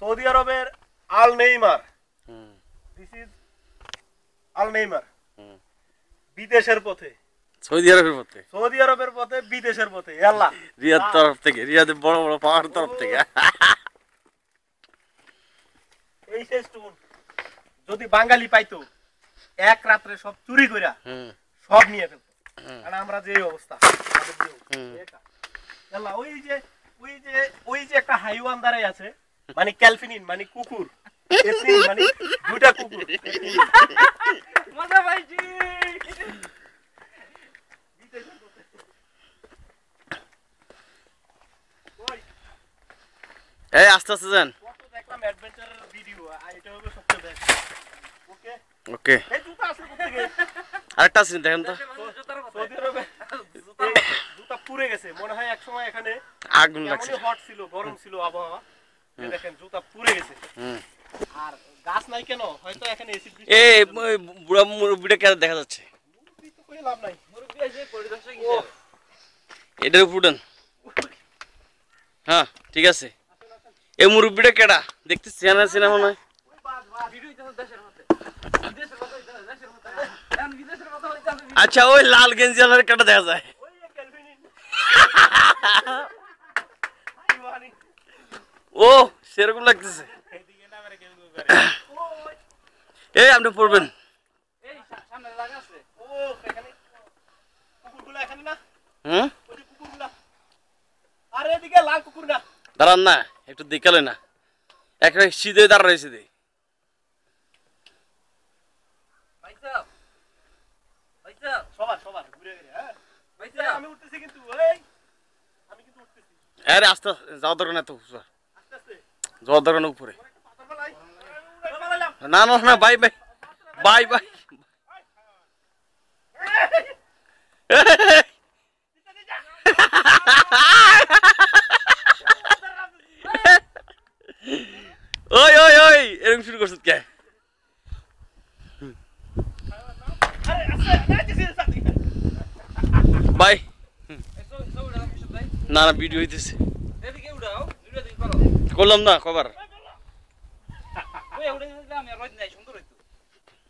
Saudi আরবের Al Neymar. This is Al Neymar. বিদেশের পথে। সৌদি আরবের পথে? সৌদি আরবের পথে বিদেশের পথে। আল্লাহ। রিয়াদ তরফ থেকে রিয়াদের বড় বড় পাহাড় তরফ থেকে। এই শেষ যদি বাঙালি পাইতো এক রাত্রে সব চুরি কইরা হুম। সব নিয়ে ফেলতো। কারণ আমরা যে অবস্থা। আল্লাহ, ওই যে ওই যে ওই যে একটা হাইওয়ান দাঁড়াই আছে মানে ক্যালফিনিন মানে কুকুর। মানে দুইটা কুকুর। মজা পাইছি এই আস্তে আস্তে যান। কত দেখলাম অ্যাডভেঞ্চারের ভিডিও আর এটা হবে সবচেয়ে বেস্ট ওকে আরেকটা আছে দেখেন তো। জুতা। পুড়ে গেছে। মনে হয় একসময় এখানে আগুন লাগছে। হট ছিল গরম ছিল আবহাওয়া। দেখেন জুতা পুড়ে গেছে। আর গাছ নাই কেন? হয়তো এখানে এসিড এই বুড়া মুরব্বিটা কেন দেখা যাচ্ছে? তো করে লাভ নাই। মুরব্বি আছে পরিদর্শক এটার হ্যাঁ ঠিক আছে। এই মুরব্বিটা কেডা? দেখতে চেনা চেনা মনে হয়। আচ্ছা ওই লাল গেঞ্জি আলার কেডা দেখা যায় ওই যে ক্যালভিনিন মানে ও সেরকম লাগতেছে। এই আপনি পড়বেন। এই সা- সামনে লাগা আছে। ও এখানে কুকুরগুলো এখানে না? হুম? ওই যে কুকুরগুলা। আরে এদিকে লাল কুকুর দাঁড়ান না একটু দেখালে না। একটা সিধে দাঁড়া রয়েছে দে হ্যাঁ ভাই এই, সাহেব আমি উঠতেছি কিন্তু এই আমি কিন্তু উঠতেছি। আরে আস্তে যাওয়ার দরকার না তো দরকার না উপরে। না না না, বাই বাই বাই বাই। ওই ওই ওই, এরকম শুরু করছিস কে? বাই। না না, ভিডিও হইতেছে।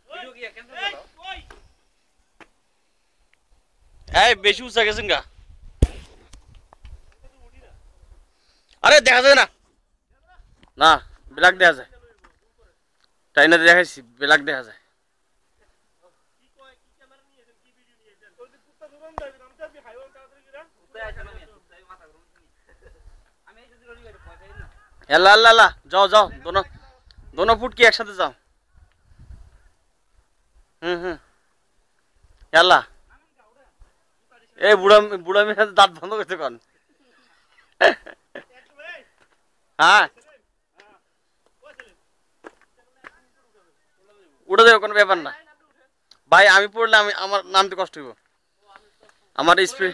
ভিডিও কি ক্যান্সেল এই করো ওই এই বেশি উঁচা গেছেন গা আরে দেখা যায় না না ব্ল্যাক দেখা যায় টাইনাতে দেখাইছি ব্ল্যাক দেখা যায় কি কয় কি ক্যামেরা নিয়েছেন কি ভিডিও নিয়েছেন ওই যে কুত্তা দোকান দেয় আমি তার হাইওয়ান তাড়াতাড়ি করে উঠে আসে না আমি উঠে মাথা গরম করি। আমি এই যদি রোজ ভয় পাই না এল্লা আল্লাহ আল্লাহ যাও যাও, দোনো দোনো ফুট কি একসাথে যাও। হুম হুম। এল্লা এই বুড়া বুড়া মেয়ে দাঁত বন্ধ করতে কন হ্যাঁ। উঠে দেবে কোনো ব্যাপার না। ভাই, আমি পড়লে আমি, আমার নামতে কষ্ট হইব। আমার স্পিড